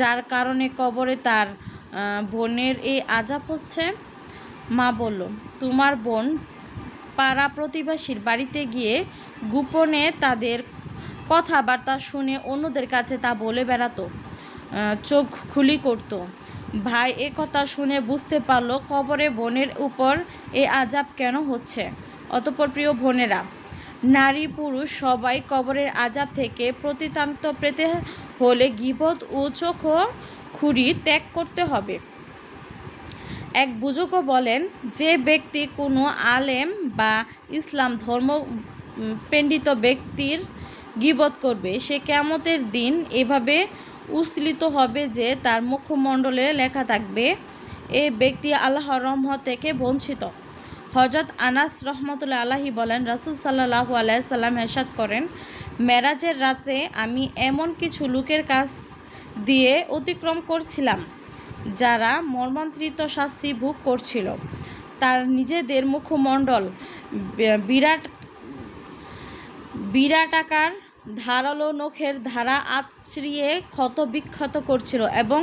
যার কারণে কবরে তার বোনের এই আজাব হচ্ছে। মা বলল, তোমার বোন পাড়া প্রতিবেশীর বাড়িতে গিয়ে গোপনে তাদের কথাবার্তা শুনে অন্যদের কাছে তা বলে বেড়াতো চোখ খুলি করত। ভাই এ কথা শুনে বুঝতে পারল কবরে বোনের উপর এ আজাব কেন হচ্ছে। অতপর প্রিয় বোনেরা নারী পুরুষ সবাই কবরের আজাব থেকে প্রতিতান্ত পেতে হলে গিবত ও চোখ খুঁড়ি ত্যাগ করতে হবে। এক বুজুর্গ বলেন, যে ব্যক্তি কোনো আলেম বা ইসলাম ধর্ম পেণ্ডিত ব্যক্তির গিবত করবে, সে কেমতের দিন এভাবে উচ্ছলিত হবে যে তার মুখমণ্ডলে লেখা থাকবে, এ ব্যক্তি আল্লাহর রহমত থেকে বঞ্চিত। হজরত আনাস রহমতুল্লা আলাহি বলেন, রাসুল সাল্লাহ আলাইসাল্লাম এরশাদ করেন, মেরাজের রাতে আমি এমন কিছু লোকের কাছ দিয়ে অতিক্রম করছিলাম যারা মর্মান্তরিত শাস্তি ভোগ করছিল। তার নিজেদের মুখমণ্ডল বিরাট বিরাট আকার, ধারালো নখের ধারা আছড়িয়ে ক্ষত বিক্ষত করছিল এবং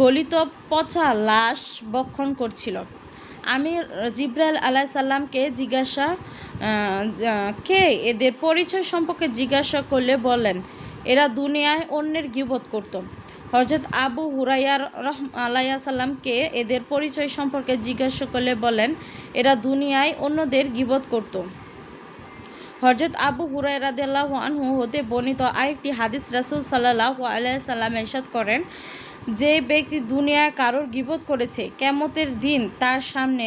গলিত পচা লাশ বক্ষণ করছিল। আমি জিব্রাইল আলাহ সাল্লামকে জিজ্ঞাসা কে? এদের পরিচয় সম্পর্কে জিজ্ঞাসা করলে বলেন, এরা দুনিয়ায় অন্যের গিবত করত। হজরত আবু হুরাইয়ার রহ আলাইয়া সাল্লামকে এদের পরিচয় সম্পর্কে জিজ্ঞাসা করলে বলেন, এরা দুনিয়ায় অন্যদের গিবত করত। হজরত আবু হুরাই আনহু হতে বর্ণিত আরেকটি হাদিস রাসুল সাল্লাহ আলাইসাল্লাম এরশাদ করেন যে ব্যক্তি দুনিয়ায় কারোর গিবত করেছে কেমতের দিন তার সামনে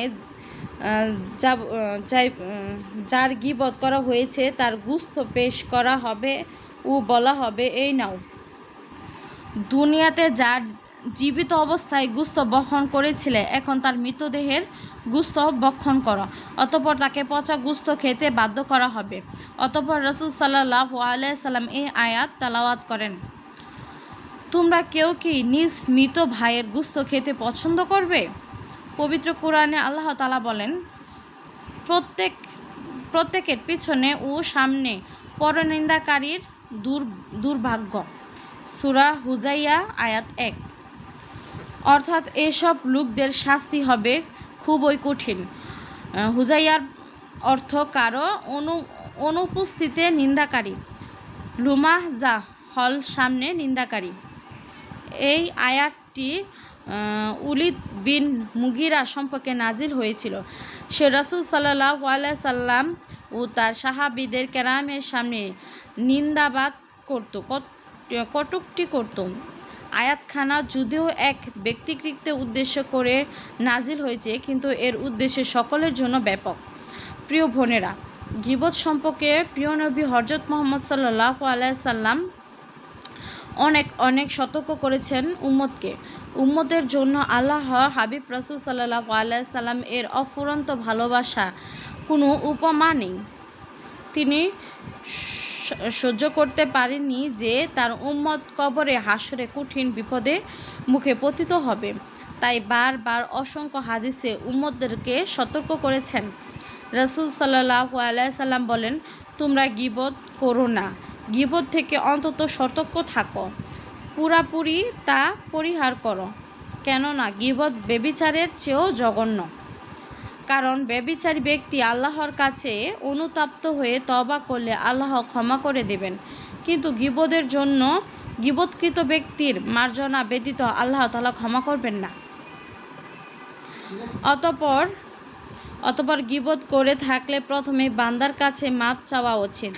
যার গিবত করা হয়েছে, তার গুস্ত পেশ করা হবে ও বলা হবে, এই নাও। দুনিয়াতে যার জীবিত অবস্থায় গুস্ত বহন করেছিলে, এখন তার মৃতদেহের গুস্ত বক্ষণ করো, অতপর তাকে পচা গুস্ত খেতে বাধ্য করা হবে। অতপর রসুল সাল্লাহ আলাইসাল্লাম এই আয়াত তালাওয়াত করেন। তোমরা কেউ কি নিজ মৃত ভাইয়ের গুস্ত খেতে পছন্দ করবে? পবিত্র কোরআনে আল্লাহ তালা বলেন, প্রত্যেক, প্রত্যেকের পিছনে ও সামনে পরনিন্দাকারীর দুর, দুর্ভাগ্য। সুরা হুজাইয়া আয়াত এক। অর্থাৎ এসব লোকদের শাস্তি হবে খুবই কঠিন। হুজাইয়ার অর্থ কারও অনু অনুপস্থিতিতে নিন্দাকারী। লুমাহ যা হল সামনে নিন্দাকারী। এই আয়াতটি উলিদ বিন মুগিরা সম্পর্কে নাজিল হয়েছিল। সে রসুল সাল্লাহ আলাই সাল্লাম ও তার সাহাবিদের ক্যারামের সামনে নিন্দাবাদ করত, কট- কটূক্তি করত। আয়াতখানা যদিও এক ব্যক্তিকৃত্বে উদ্দেশ্য করে নাজিল হয়েছে, কিন্তু এর উদ্দেশ্য সকলের জন্য ব্যাপক। প্রিয় বোনেরা, গিবত সম্পর্কে প্রিয় নবী হজরত মোহাম্মদ সাল্লাহ আলাইসাল্লাম অনেক অনেক সতর্ক করেছেন উম্মতকে উম্মতের জন্য আল্লাহ হাবিব রসুল সাল্লাহ আলাইসাল্লাম এর অফুরন্ত ভালোবাসা কোনো উপমা নেই। তিনি সহ্য করতে পারেননি যে তার উম্মত কবরে হাসরে কঠিন বিপদে মুখে পতিত হবে। তাই বারবার অসংখ্য হাদিসে উম্মতদেরকে সতর্ক করেছেন। রসুল সাল্লাহ আলাইসাল্লাম বলেন, তোমরা গিবত করো না। গিবত থেকে অন্তত সতর্ক থাকো। পুরাপুরি তা পরিহার করো, কেননা গিবত বেবিচারের চেয়েও জঘন্য। কারণ ব্যবিচারী ব্যক্তি আল্লাহর কাছে অনুতাপ্ত হয়ে তবা করলে আল্লাহ ক্ষমা করে দেবেন। কিন্তু গিবদের জন্য গিবৎকৃত ব্যক্তির মার্জনা ব্যতীত আল্লাহ তালা ক্ষমা করবেন না। অতপর অতপর গিবত করে থাকলে প্রথমে বান্দার কাছে মাপ চাওয়া উচিত।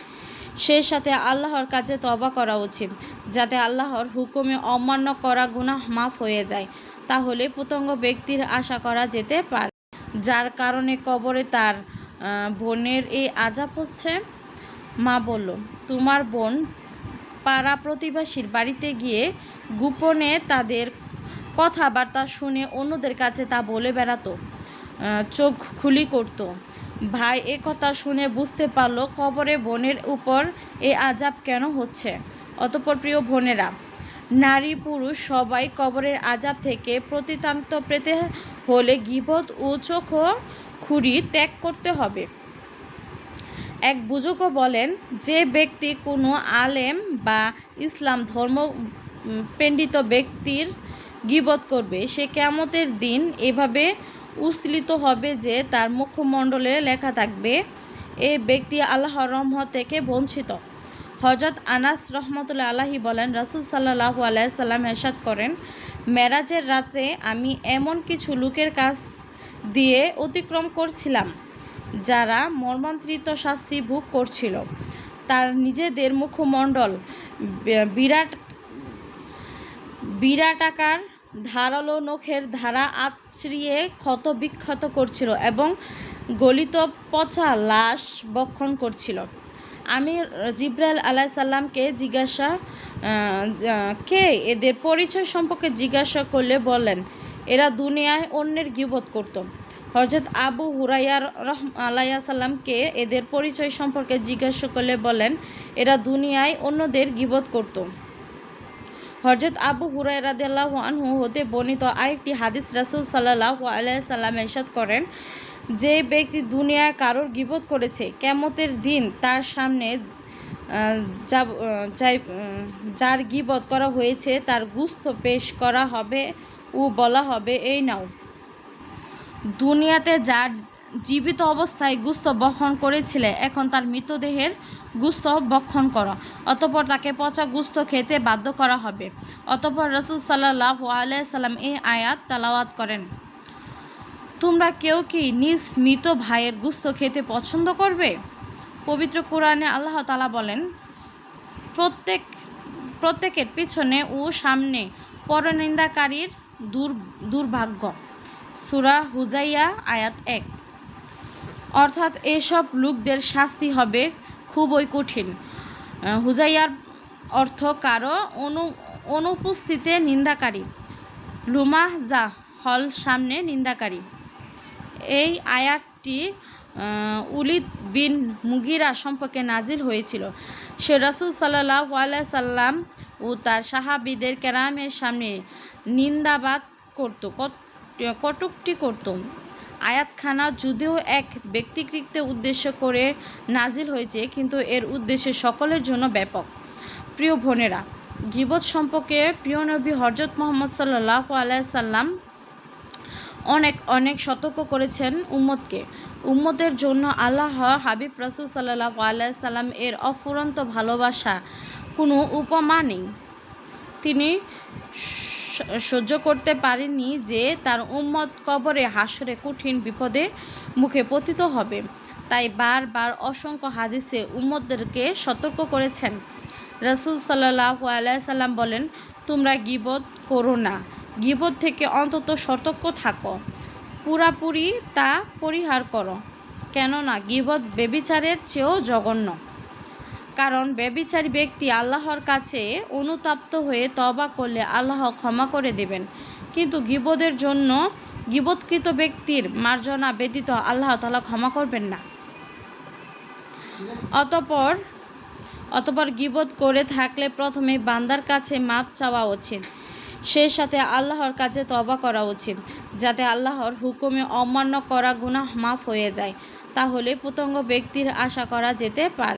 সেই সাথে আল্লাহর কাছে তবা করা উচিত, যাতে আল্লাহর হুকুমে অমান্য করা গুনাহ মাফ হয়ে যায়। তাহলে প্রতঙ্গ ব্যক্তির আশা করা যেতে পারে। যার কারণে কবরে তার বোনের এই আজাব হচ্ছে। মা বলল, তোমার বোন পাড়া প্রতিবেশীর বাড়িতে গিয়ে গোপনে তাদের কথাবার্তা শুনে অন্যদের কাছে তা বলে বেড়াতো চোখ খুলি করত। ভাই এ কথা শুনে বুঝতে পারল কবরে বোনের উপর এ আজাব কেন হচ্ছে। অতপর প্রিয় বোনেরা, নারী পুরুষ সবাই কবরের আজাব থেকে প্রতিতান্ত পেতে হলে গিবত ও চোখ খুঁড়ি ত্যাগ করতে হবে। এক বুজুর্গ বলেন, যে ব্যক্তি কোনো আলেম বা ইসলাম ধর্ম পেণ্ডিত ব্যক্তির গিবত করবে, সে কেমতের দিন এভাবে উচ্ছলিত হবে যে তার মুখমণ্ডলে লেখা থাকবে, এ ব্যক্তি আল্লাহর রহমত থেকে বঞ্চিত। হজরত আনাস রহমতুল্লাহ আলাহি বলেন, রাসুল সাল্লাহু আলাইসাল্লাম এরশাদ করেন, মেরাজের রাতে আমি এমন কিছু লোকের কাছ দিয়ে অতিক্রম করছিলাম, যারা মর্মান্তরিত শাস্তি ভোগ করছিল। তার নিজেদের মুখমণ্ডল বিরাট বিরাটাকার ধারালো নখের ধারা আছড়িয়ে ক্ষত বিক্ষত করছিল এবং গলিত পচা লাশ বক্ষণ করছিল। আমি জিব্রাইল আলাহ সাল্লামকে জিজ্ঞাসা কে? এদের পরিচয় সম্পর্কে জিজ্ঞাসা করলে বলেন এরা দুনিয়ায় অন্যের গিবত করত। হজরত আবু হুরাইয়ার রহ আলাইয়া সাল্লামকে এদের পরিচয় সম্পর্কে জিজ্ঞাসা করলে বলেন, এরা দুনিয়ায় অন্যদের গিবত করতো। হজরত আবু হুরাই রাদিয়াল্লাহু আনহু হতে বর্ণিত আরেকটি হাদিস রাসূল সাল্লাহ আলাইহি সাল্লাম এরশাদ করেন, যে ব্যক্তি দুনিয়ায় কারোর গিবত করেছে কেমতের দিন তার সামনে যার গিবত করা হয়েছে, তার গুস্ত পেশ করা হবে ও বলা হবে, এই নাও, দুনিয়াতে যার জীবিত অবস্থায় গুস্ত বহন করেছিলে, এখন তার মৃতদেহের গুস্ত বক্ষণ করো। অতপর তাকে পচা গুস্ত খেতে বাধ্য করা হবে। অতপর রসুল সাল্লাহ আলাইসাল্লাম এই আয়াত তালাওয়াত করেন। তোমরা কেউ কি নিজ মৃত ভাইয়ের গুস্ত খেতে পছন্দ করবে? পবিত্র কোরআনে আল্লাহ তালা বলেন, প্রত্যেক, প্রত্যেকের পিছনে ও সামনে পরনিন্দাকারীর দুর, দুর্ভাগ্য। সুরা হুজাইয়া আয়াত এক। অর্থাৎ এসব লোকদের শাস্তি হবে খুবই কঠিন। হুজাইয়ার অর্থ কারও অনু অনুপস্থিতিতে নিন্দাকারী। লুমাহ যা হল সামনে নিন্দাকারী। এই আয়াতটি উলিদ বিন মুগিরা সম্পর্কে নাজিল হয়েছিল। সে রসুল সাল্লাহ সাল্লাম ও তার সাহাবিদের ক্যারামের সামনে নিন্দাবাদ করত, কট- কটূক্তি করত। আয়াতখানা যদিও এক ব্যক্তিকৃত্যে উদ্দেশ্য করে নাজিল হয়েছে, কিন্তু এর উদ্দেশ্য সকলের জন্য ব্যাপক। প্রিয় বোনেরা, গিবত সম্পর্কে প্রিয় নবী হজরত মোহাম্মদ সাল্লাহ আলাইসাল্লাম অনেক অনেক সতর্ক করেছেন উম্মতকে। উম্মতের জন্য আল্লাহ হাবিব রাসুল সাল্লাহ আলাইসাল্লাম এর অফুরন্ত ভালোবাসা কোনো উপমা নেই। তিনি সহ্য করতে পারেনি যে তার উম্মত কবরে হাসরে কঠিন বিপদে মুখে পতিত হবে। তাই বারবার অসংখ্য হাদিসে উম্মতদেরকে সতর্ক করেছেন। রসুল সাল্লাহ আলাইসাল্লাম বলেন, তোমরা গিবত করো না। গিবত থেকে অন্তত সতর্ক থাকো। পুরাপুরি তা পরিহার করো। কেননা গিবত বেবিচারের চেয়েও জঘন্য। কারণ ব্যবিচারী ব্যক্তি আল্লাহর কাছে অনুতাপ্ত হয়ে তবা করলে আল্লাহ ক্ষমা করে দেবেন। কিন্তু গিবদের জন্য গিবৎকৃত ব্যক্তির মার্জনা ব্যতীত আল্লাহ তালা ক্ষমা করবেন না। অতপর অতপর গিবত করে থাকলে প্রথমে বান্দার কাছে মাপ চাওয়া উচিত। সেই সাথে আল্লাহর কাছে তবা করা উচিত, যাতে আল্লাহর হুকুমে অমান্য করা গুনাহ মাফ হয়ে যায়। তাহলে প্রতঙ্গ ব্যক্তির আশা করা যেতে পারে।